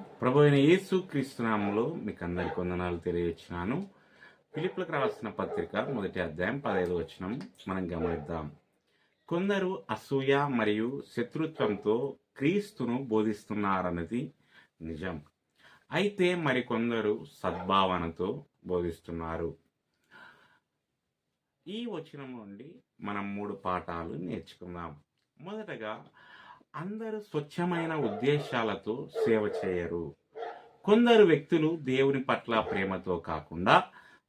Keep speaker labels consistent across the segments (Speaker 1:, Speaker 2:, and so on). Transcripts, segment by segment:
Speaker 1: ప్రభు అయిన యేసు క్రీస్తునామంలో మీకు అందరికి వందనాలు తెలియజేస్తున్నాను. పిలుపులకు రావాల్సిన పత్రిక మొదటి అధ్యాయం పదహైదు వచనం. మనం గమనిద్దాం. కొందరు అసూయ మరియు శత్రుత్వంతో క్రీస్తును బోధిస్తున్నారన్నది నిజం. అయితే మరికొందరు సద్భావనతో బోధిస్తున్నారు. ఈ వచనం నుండి మనం మూడు పాఠాలు నేర్చుకుందాం. మొదటగా అందరూ స్వచ్ఛమైన ఉద్దేశాలతో సేవ చేయరు. కొందరు వ్యక్తులు దేవుని పట్ల ప్రేమతో కాకుండా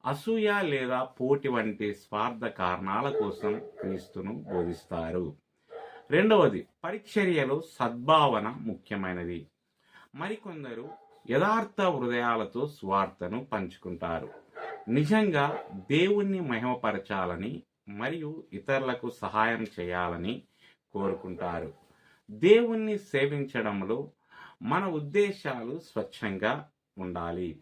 Speaker 1: అసూయ లేదా పోటీ వంటి స్వార్థ కారణాల కోసం క్రీస్తును బోధిస్తారు. రెండవది పరిచర్యలో సద్భావన ముఖ్యమైనది. మరికొందరు యథార్థ హృదయాలతో స్వార్థను పంచుకుంటారు. నిజంగా దేవుణ్ణి మహిమపరచాలని మరియు ఇతరులకు సహాయం చేయాలని కోరుకుంటారు. దేవుణ్ణి సేవించడంలో మన ఉద్దేశాలు స్వచ్ఛంగా ఉండాలి.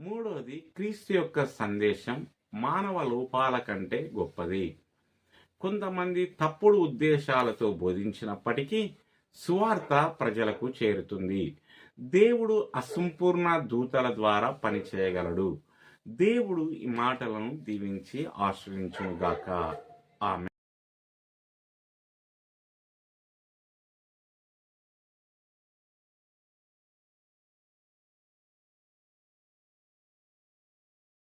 Speaker 1: మూడవది క్రీస్తు యొక్క సందేశం మానవ లోపాల కంటే గొప్పది. కొంతమంది తప్పుడు ఉద్దేశాలతో బోధించినప్పటికీ సువార్త ప్రజలకు చేరుతుంది. దేవుడు అసంపూర్ణ దూతల ద్వారా పనిచేయగలడు. దేవుడు ఈ మాటలను దీవించి ఆశ్రయించుగాక ఆమె